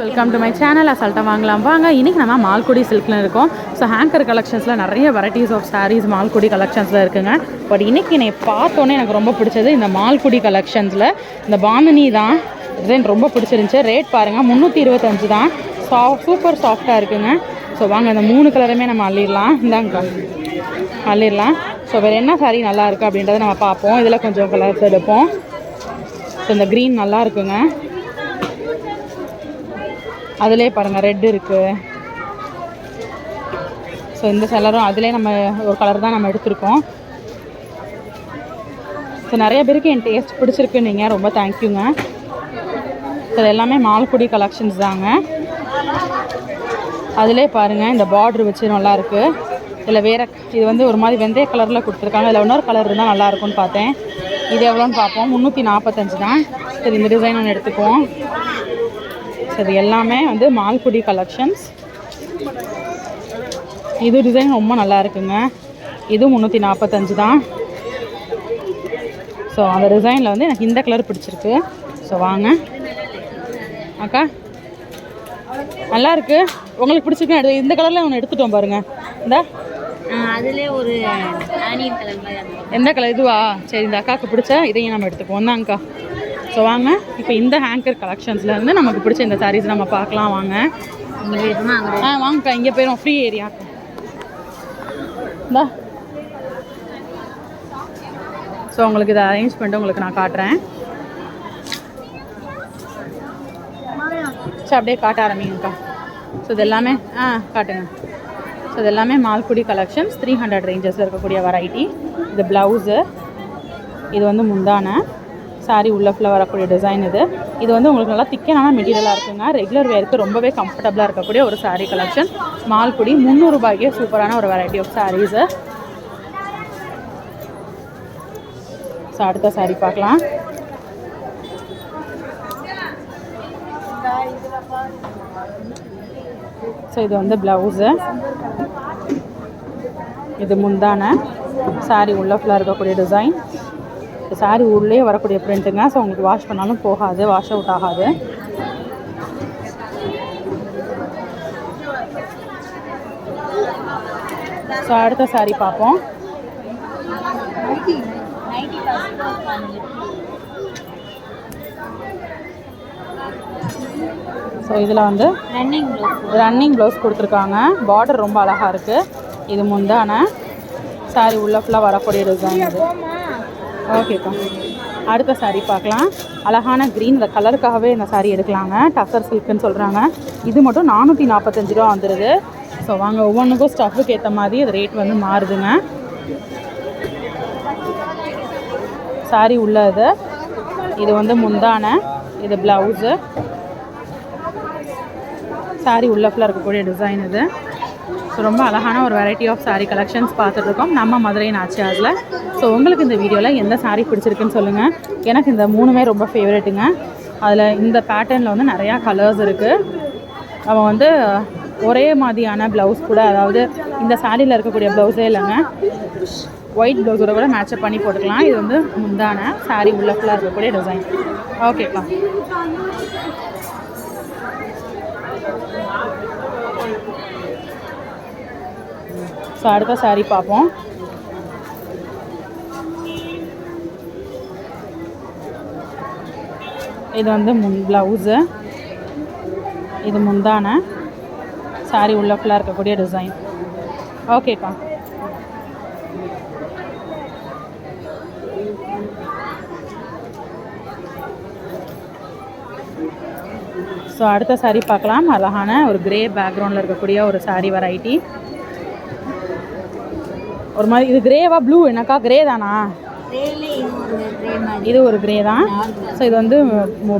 Welcome to my channel அசால்ட்டாக வாங்கலாம். வாங்க இன்றைக்கி நம்ம மால்குடி சில்கில் இருக்கோம். ஸோ ஹேங்கர் கலெக்ஷன்ஸில் நிறைய வெரைட்டிஸ் ஆஃப் சாரீஸ் மால்குடி கலெக்ஷன்ஸில் இருக்குங்க. பட் இன்றைக்கி என்னை பார்த்தோன்னே எனக்கு ரொம்ப பிடிச்சது இந்த மால்குடி கலெக்ஷன்ஸில் இந்த பாமினி தான். டிசைன் ரொம்ப பிடிச்சிருந்துச்சு. ரேட் பாருங்கள் முந்நூற்றி இருபத்தஞ்சு தான். சா சூப்பர் சாஃப்டாக இருக்குங்க. ஸோ வாங்க இந்த மூணு கலருமே நம்ம அள்ளிடலாம். இந்தாங்க. அள்ளிடலாம். ஸோ வேறு என்ன சாரீ நல்லா இருக்குது அப்படின்றத நம்ம பார்ப்போம். இதில் கொஞ்சம் கலர்ஸ் எடுப்போம். ஸோ இந்த க்ரீன் நல்லா இருக்குங்க. அதிலே பாருங்கள் ரெட் இருக்குது ஸோ இந்த கலரும் அதிலே நம்ம ஒரு கலர் தான் நம்ம எடுத்திருக்கோம். ஸோ நிறைய பேருக்கு என் டேஸ்ட் பிடிச்சிருக்கு நீங்கள் ரொம்ப தேங்க்யூங்க ஸோ இது எல்லாமே மால்குடி கலெக்ஷன்ஸ் தாங்க. அதிலே பாருங்கள் இந்த பார்ட்ரு வச்சு நல்லா இதில் வேறு இது வந்து ஒரு மாதிரி வெந்தய கலரில் கொடுத்துருக்காங்க. இதில் இன்னொரு கலர் இருந்தால் நல்லா இருக்கும்னு பார்த்தேன். இது எவ்வளோன்னு பார்ப்போம். முந்நூற்றி நாற்பத்தஞ்சு தான். சரி இந்த டிசைன் ஒன்று எடுத்துக்குவோம். ஸோ இது எல்லாமே வந்து மால்குடி கலெக்ஷன்ஸ் இது டிசைன் ரொம்ப நல்லா இருக்குங்க. இது முந்நூற்றி நாற்பத்தஞ்சு தான். ஸோ அந்த டிசைனில் வந்து எனக்கு இந்த கலர் பிடிச்சிருக்கு. ஸோ வாங்க. அக்கா நல்லா இருக்கு. உங்களுக்கு பிடிச்சிருக்கு எடுத்து இந்த கலரில் ஒன்று எடுத்துட்டோம் பாருங்க. இந்த. அதுல ஒரு எந்த கலர் இதுவா? சரி இந்த அக்காவுக்கு பிடிச்ச இதையும் நம்ம எடுத்துக்குவோம். தான்க்கா ஸோ வாங்க இப்போ இந்த ஹேங்கர் கலெக்ஷன்ஸில் இருந்து நமக்கு பிடிச்ச இந்த சாரீஸ் நம்ம பார்க்கலாம் வாங்க. ஆ வாங்கக்கா இங்கே போயிடும் ஃப்ரீ ஏரியா இந்தா ஸோ உங்களுக்கு இதை அரேஞ்ச் பண்ணிட்டு உங்களுக்கு நான் காட்டுறேன். ஸோ அப்படியே காட்ட ஆரம்பிங்கக்கா. ஸோ இது எல்லாமே ஆ காட்டுங்க. ஸோ இது எல்லாமே மால்குடி கலெக்ஷன்ஸ் த்ரீ ஹண்ட்ரட் ரேஞ்சஸில் இருக்கக்கூடிய வெரைட்டி இது ப்ளவுஸு இது வந்து முந்தான. சாரி உள்ள ஃபுல்லாக வரக்கூடிய டிசைன் இது. இது வந்து உங்களுக்கு நல்லா திக்கனான மெட்டீரியலாக இருக்குங்க. ரெகுலர் வேருக்கு ரொம்பவே கம்ஃபர்டபுளாக இருக்கக்கூடிய ஒரு சாரீ கலெக்ஷன் மால்குடி முந்நூறுபாய்க்கே சூப்பரான ஒரு வெரைட்டி ஆஃப் சாரீஸு ஸோ அடுத்த சாரீ பார்க்கலாம். ஸோ இது வந்து ப்ளவுஸு இது முந்தான சாரீ உள்ள ஃபுல்லாக இருக்கக்கூடிய டிசைன் சாரி உள்ளே வரக்கூடிய பிரிண்ட்டுங்க ஸோ உங்களுக்கு வாஷ் பண்ணாலும் போகாது வாஷ் அவுட் ஆகாது. ஸோ அடுத்த சாரி பார்ப்போம். ஸோ இதில் வந்து ரன்னிங் ப்ளவுஸ் ரன்னிங் ப்ளவுஸ் கொடுத்துருக்காங்க. பார்டர் ரொம்ப அழகாக இருக்குது இது முந்தான சாரி உள்ள ஃபுல்லாக வரக்கூடிய டிசைன் இது. ஓகேப்பா அடுத்த சாரீ பார்க்கலாம். அழகான க்ரீன் இந்த கலருக்காகவே இந்த சாரீ எடுக்கலாங்க. டசர் சில்க்குன்னு சொல்கிறாங்க இது மட்டும் நானூற்றி நாற்பத்தஞ்சு ரூபா வந்துடுது ஸோ வாங்க ஒவ்வொன்றுக்கும் ஸ்டஃப்புக்கு ஏற்ற மாதிரி அது ரேட் வந்து மாறுதுங்க. Saree உள்ளது இது. இது வந்து முந்தான. இது ப்ளவுஸு saree உள்ள ஃபுல்லாக இருக்கக்கூடிய டிசைன் இது. ஸோ ரொம்ப அழகான ஒரு வெரைட்டி ஆஃப் சாரீ கலெக்ஷன்ஸ் பார்த்துட்ருக்கோம். நம்ம மதுரை நாச்சியாரில். ஸோ உங்களுக்கு இந்த வீடியோவில் எந்த சாரீ பிடிச்சிருக்குன்னு சொல்லுங்கள் எனக்கு இந்த மூணுமே ரொம்ப ஃபேவரெட்டுங்க அதில் இந்த பேட்டர்னில் வந்து நிறையா கலர்ஸ் இருக்குது அவன் வந்து ஒரே மாதிரியான ப்ளவுஸ் கூட அதாவது இந்த சாரியில் இருக்கக்கூடிய ப்ளவுஸே இல்லைங்க. ஒயிட் ப்ளவுஸோட கூட மேட்சப் பண்ணி போட்டுக்கலாம். இது வந்து முந்தான saree உள்ள ஃபுல்லாக இருக்கக்கூடிய டிசைன் ஓகேப்பா ஸோ அடுத்த சாரீ பார்ப்போம். இது வந்து முன் ப்ளவுஸு இது முந்தான. Saree உள்ள ஃபுல்லாக இருக்கக்கூடிய டிசைன் ஓகேக்கா ஸோ அடுத்த saree பார்க்கலாம். அழகான ஒரு கிரே பேக்ரவுண்டில் இருக்கக்கூடிய ஒரு சாரீ வெரைட்டி ஒரு மாதிரி இது கிரேவா ப்ளூ என்னக்கா? கிரே தானா? இது ஒரு கிரே மாதிரி இது ஒரு கிரே தான். ஸோ இது வந்து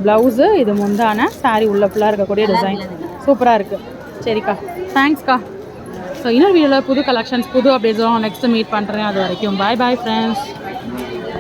ப்ளவுஸு இது முந்தான saree உள்ள ஃபுல்லாக இருக்கக்கூடிய டிசைன் சூப்பராக இருக்குது சரிக்கா. தேங்க்ஸ்க்கா ஸோ இன்னொரு வீடியோவில் புது கலெக்ஷன்ஸ் புது அப்டேட்ஸும் நெக்ஸ்ட்டு மீட் பண்ணுறேன் அது வரைக்கும். பாய் பாய் ஃப்ரெண்ட்ஸ்